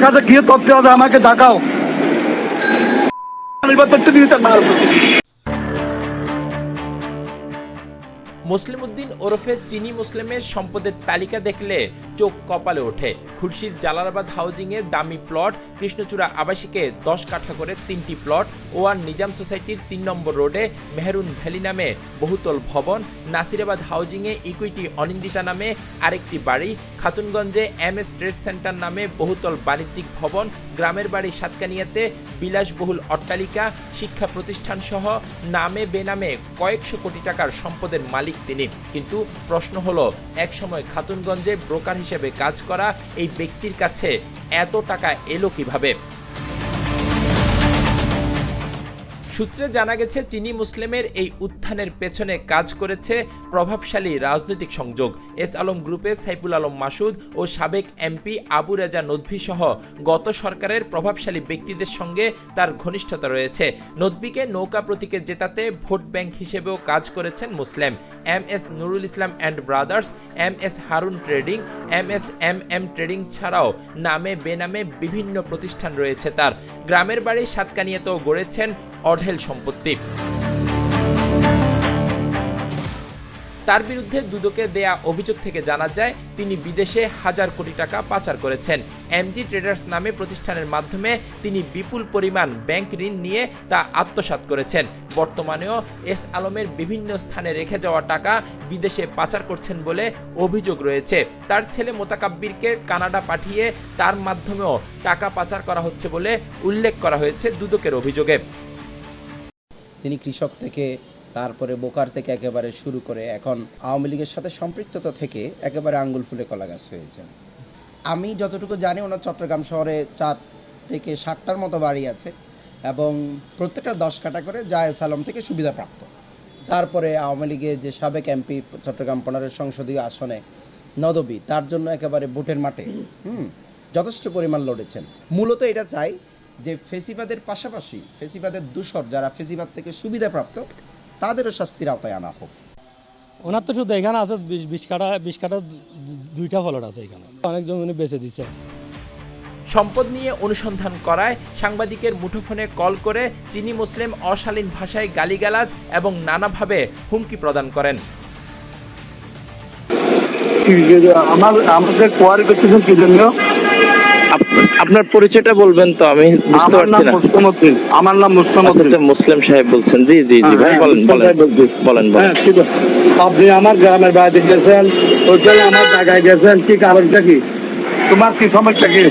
কাছে কি তথ্য আছে আমাকে দেখাও আমি বা তথ্য দিতে পারব মুসলিম উদ্দিন ওরফে চিনি মুসলিমের সম্পদের তালিকা দেখলে চোখ কপালে ওঠে। খুরশির জালালাবাদ হাউজিংয়ে দামি প্লট, কৃষ্ণচূড়া আবাসিকে দশ কাঠা করে তিনটি প্লট, ওয়ান নিজাম সোসাইটির তিন নম্বর রোডে মেহরুন ভ্যালি নামে বহুতল ভবন, নাসিরাবাদ হাউজিংয়ে ইকুইটি অনিন্দিতা নামে আরেকটি বাড়ি, খাতুনগঞ্জে এম এস ট্রেড সেন্টার নামে বহুতল বাণিজ্যিক ভবন, গ্রামের বাড়ি সাতকানিয়াতে বিলাসবহুল অট্টালিকা, শিক্ষা প্রতিষ্ঠান সহ নামে বেনামে কয়েকশো কোটি টাকার সম্পদের মালিক তিনি। কিন্তু প্রশ্ন হলো এক সময় খাতুনগঞ্জে ব্রোকার হিসেবে কাজ করা এই ব্যক্তির কাছে এত টাকা এলো কীভাবে? সূত্রে জানা গেছে, চিনি মুসলিমের এই উত্থানের পেছনে কাজ করেছে প্রভাবশালী রাজনৈতিক সংযোগ। এস আলম গ্রুপে সাইফুল আলম মাসুদ ও সাবেক এমপি আবু রেজা নদভি সহ গত সরকারের প্রভাবশালী ব্যক্তিদের সঙ্গে তার ঘনিষ্ঠতা রয়েছে। নদভিকে নৌকা প্রতীকে জেতাতে ভোট ব্যাংক হিসেবেও কাজ করেছেন মুসলিম। M S Nurul Islam and brothers, M S Harun trading, M S M M trading ছাড়াও নামে বেনামে বিভিন্ন প্রতিষ্ঠান রয়েছে তার। গ্রামের বাড়ি সাতকানিয়াতেও গড়েছেন অঢেল সম্পত্তি। তার বিরুদ্ধে দুদকে দেয়া অভিযোগ থেকে জানা যায়, তিনি বিদেশে হাজার কোটি টাকা পাচার করেছেন। এমজি ট্রেডার্স নামে প্রতিষ্ঠানের মাধ্যমে তিনি বিপুল পরিমাণ ব্যাংক ঋণ নিয়ে তা আত্মসাৎ করেছেন। বর্তমানেও এস আলমের বিভিন্ন স্থানে রেখে যাওয়া টাকা বিদেশে পাচার করছেন বলে অভিযোগ রয়েছে। তার ছেলে মোতাকাব্বিরকে কানাডা পাঠিয়ে তার মাধ্যমেও টাকা পাচার করা হচ্ছে বলে উল্লেখ করা হয়েছে দুদকের অভিযোগে। তিনি কৃষক থেকে, তারপরে বোকার থেকে একেবারে শুরু করে এখন আওয়ামী লীগের সাথে সম্পৃক্ততা থেকে একেবারে আঙ্গুল ফুলে কলা গাছ হয়েছেন। আমি যতটুকু জানি ওনার চট্টগ্রাম শহরে চার থেকে ষাটটার মতো বাড়ি আছে এবং প্রত্যেকটা দশ কাটা করে জায়েজ আলম থেকে সুবিধাপ্রাপ্ত। তারপরে আওয়ামী লীগের যে সাবেক এমপি চট্টগ্রাম পনেরো সংসদীয় আসনে নদবী, তার জন্য একেবারে বুটের মাঠে, হুম, যথেষ্ট পরিমাণ লড়েছেন। মূলত এটা চাই যে ফেসিবাদের পাশাপাশি ফেসিবাদের দূষর যারা ফেসিবাদ থেকে সুবিধাপ্রাপ্ত তাদেরও শাস্তির আওতায় আনা হোক। ওনার তো শুধু এখানে আছে বিশ কাটা বিশ কাটা দুইটা ফলট আছে এখানে। অনেক জমি বেঁচে দিচ্ছে সম্পদ নিয়ে অনুসন্ধান করায় সাংবাদিকের মুঠোফোনে কল করে চিনি মুসলিম অশালীন ভাষায় গালিগালাজ এবং নানাভাবে হুমকি প্রদান করেন। আমার আমাকে কোয়ারি করতেছেন কি জন্য? আপনার পরিচয়টা বলবেন তো আমি বুঝতে আমার নাম পারছি না। মুস্তমদ্দিন আমার নাম মুস্তমদ্দিন আচ্ছা, মুসলিম সাহেব বলছেন। জি জি জি ভাই হ্যাঁ, বলেন বলেন। বলেন হ্যাঁ আপনি আমার গ্রামের বাড়িতে গেছেন ওইখানে আমার জায়গায় গেছেন কি কারণটা কি? তোমার কি সমস্যা কি?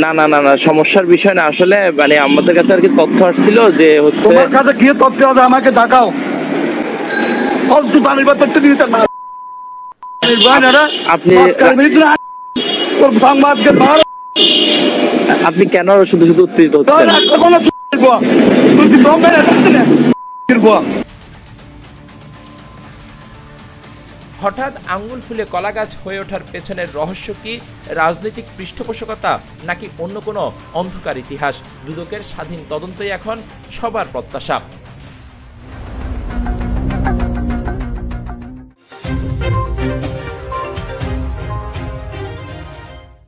না না না না সমস্যার বিষয় না। আসলে মানে আমাদের কাছে আর কি তথ্য আসছিল যে হচ্ছে তোমার কাছে কি তথ্য হবে আমাকে দেখাও। ফালতু পানি বা তথ্য দিতে না আপনি- সংবাদকে আপনি কেন শুধু শুধু উত্তেজিত হচ্ছেন? হঠাৎ আঙ্গুল ফুলে কলা গাছ হয়ে ওঠার পেছনের রহস্য কি রাজনৈতিক পৃষ্ঠপোষকতা নাকি অন্য কোনো অন্ধকার ইতিহাস? দুদকের স্বাধীন তদন্তই এখন সবার প্রত্যাশা।